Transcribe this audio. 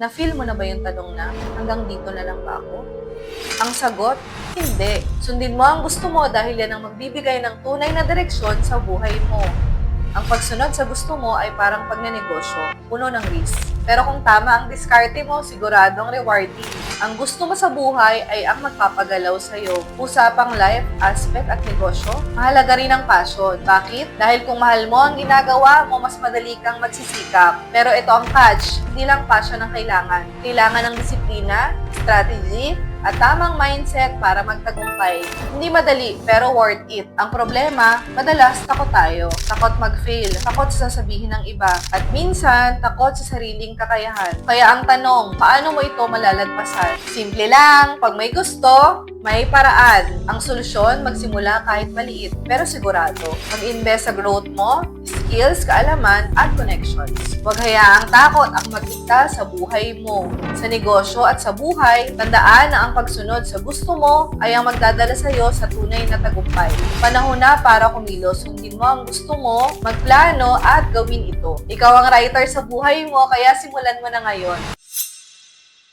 Na-feel mo na ba yung tanong na, hanggang dito na lang ba ako? Ang sagot, hindi. Sundin mo ang gusto mo dahil yan ang magbibigay ng tunay na direksyon sa buhay mo. Ang pagsunod sa gusto mo ay parang pagnenegosyo, puno ng risk. Pero kung tama ang diskarte mo, siguradong rewarding. Ang gusto mo sa buhay ay ang magpapagalaw sa'yo. Usapang life, aspect at negosyo, mahalaga rin ang passion. Bakit? Dahil kung mahal mo ang ginagawa mo, mas madali kang magsisikap. Pero ito ang catch, hindi lang passion ang kailangan. Kailangan ng disiplina, strategy, at tamang mindset para magtagumpay. Hindi madali, pero worth it. Ang problema, madalas takot tayo. Takot mag-fail, takot sa sasabihin ng iba, at minsan, takot sa sariling kakayahan. Kaya ang tanong, paano mo ito malalagpasan? Simple lang, pag may gusto, may paraan. Ang solusyon, magsimula kahit maliit, pero sigurado. Mag-invest sa growth mo, skills, kaalaman, at connections. Huwag hayaang takot ang magdikta sa buhay mo. Sa negosyo at sa buhay, tandaan na ang pagsunod sa gusto mo ay ang magdadala sa iyo sa tunay na tagumpay. Panahon na para kumilos. Sundin mo ang gusto mo, magplano at gawin ito. Ikaw ang writer sa buhay mo, kaya simulan mo na ngayon.